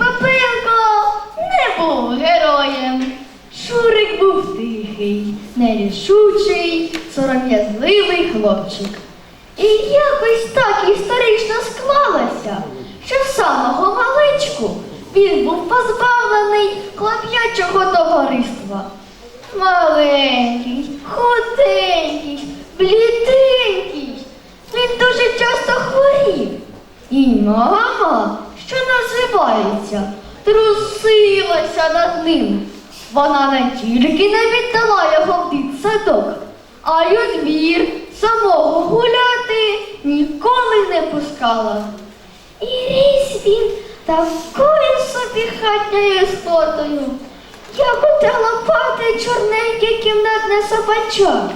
Папилко не був героєм. Шурик був тихий, нерішучий, сором'язливий хлопчик. І якось так історично склалося, що з самого маличку він був позбавлений хлоп'ячого товариства. Маленький, худенький, бліденький. Він дуже часто хворів. І мама що трусилася над ним. Вона не тільки не віддала його в дитсадок, а й у двір самого гуляти ніколи не пускала. І ріс він такою собі хатньою істотою, як оте лопате чорненьке кімнатне собача,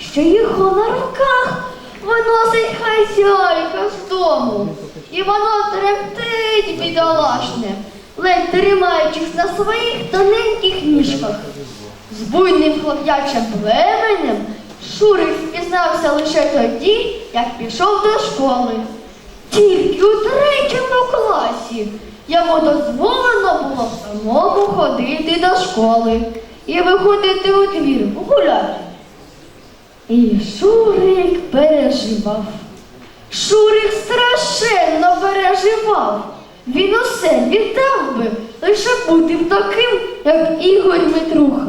що його на руках виносить хазяйка з дому. І воно тремтить бідолашне, ледь тримаючись на своїх тоненьких ніжках. З буйним хлоп'ячим племенем Шурик впізнався лише тоді, як пішов до школи. Тільки у третьому класі йому дозволено було самому ходити до школи і виходити у двір гуляти. І Шурик переживав. Шурик страшенно переживав. Він усе віддав би, лише бути таким, як Ігор Дмитруха.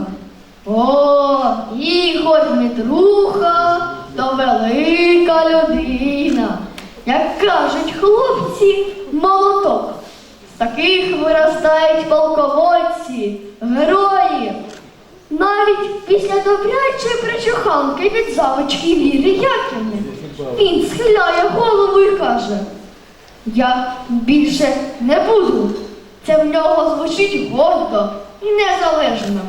О, Ігор Дмитруха то велика людина. Як кажуть хлопці, молоток. З таких виростають полководці, герої. Навіть після добрячої причуханки від завочки Віри Яківни він схиляє голову і каже, я більше не буду. Це в нього звучить гордо і незалежно.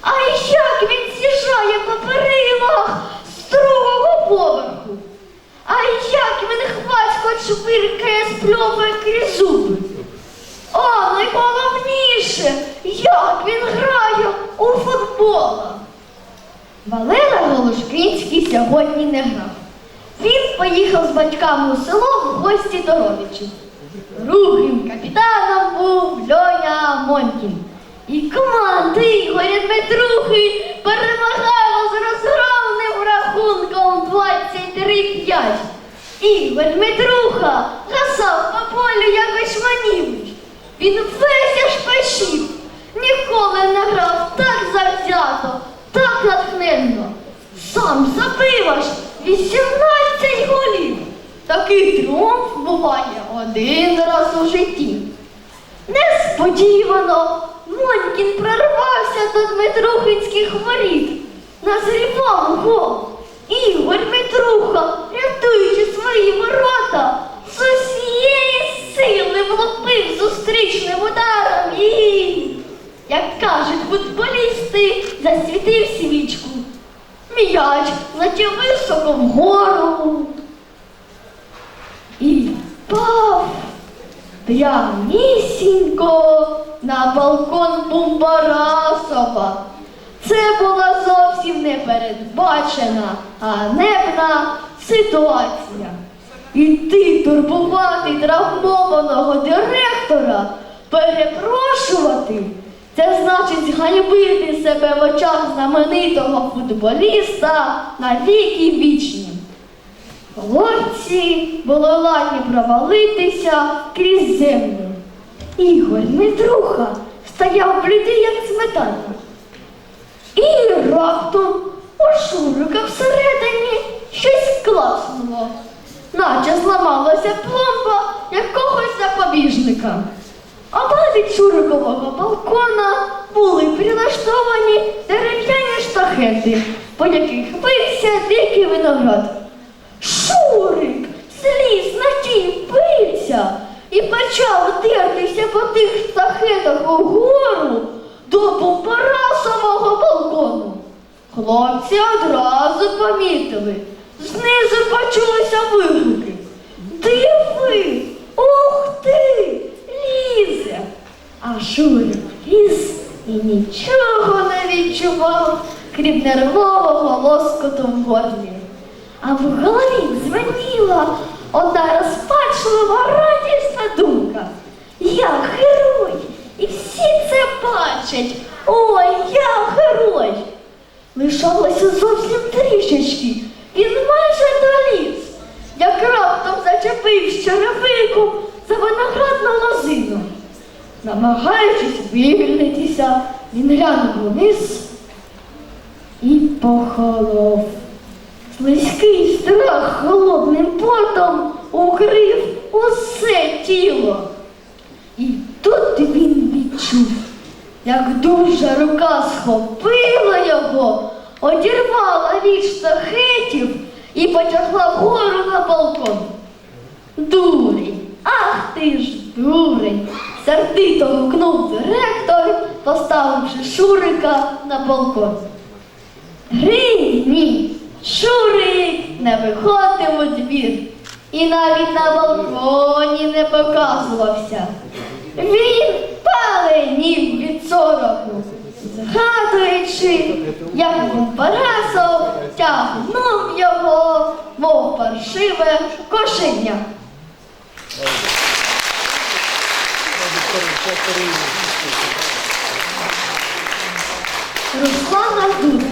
А як він з'їжджає по перилах з другого поверху? А як він хвацько чвиркає, спльовує крізь зуби? А найголовніше, як він грає у футбола. Валера Голошкинський сьогодні не грав. Він поїхав з батьками у село в гості до родичів. Другим капітаном був Льоня Монькін. І команда Ігоря Дмитрухи перемагала з розгромним рахунком 23-5. Ігор Дмитруха гасав по полю якось манівний. Він весь аж пашів, ніколи не грав так завзято, так натхненно. Сам забив аж 18 голів. Такий тріумф буває один раз у житті. Несподівано Монькін прорвався до Дмитрухинських воріт. Назрівав гол. Ігор Дмитруха, рятуючи свої ворота, з усієї сили влупив зустрічним ударом і, як кажуть футболісти, засвітив свічку. М'яч летів високо вгору і впав прямісінько на балкон Бумбарасова. Це була зовсім не передбачена, ганебна ситуація. Іти турбувати травмованого директора, перепрошувати, це значить зганьбити себе в очах знаменитого футболіста на віки вічні. Хлопці були ладні провалитися крізь землю. Ігор Дмитруха стояв блідий, як сметана. І раптом у Шурика всередині щось класнуло, наче зламалася пломба якогось запобіжника. Від Шурикового балкона були прилаштовані дерев'яні штахети, по яких бився дикий виноград. Шурик зліз на тій бився і почав дертися по тих штахетах угору до бомбарасового балкону. Хлопці одразу помітили. Знизу почулися вигуки. Шурик ліз і нічого не відчував, крім нервового лоскоту в горлі. А в голові дзвеніла одна розпачлива радісна думка. Я герой, І всі це бачать. Ой, я герой. Лишалося зовсім Намагаючись вивільнитися, він глянув вниз і похолов. Слизький страх холодним потом укрив усе тіло. І тут він відчув, як дуже рука схопила його, одірвала від штахетів і потягла вгору на балкон. Дурень, ах ти ж дурень! Сердито гукнув директор, поставивши Шурика на балкон. Грині, Шурик не виходив у двір і навіть на балконі не показувався. Він паленів від сороку, згадуючи, як Парасов тягнув його, мов паршиве кошеня. Руслана Дудник.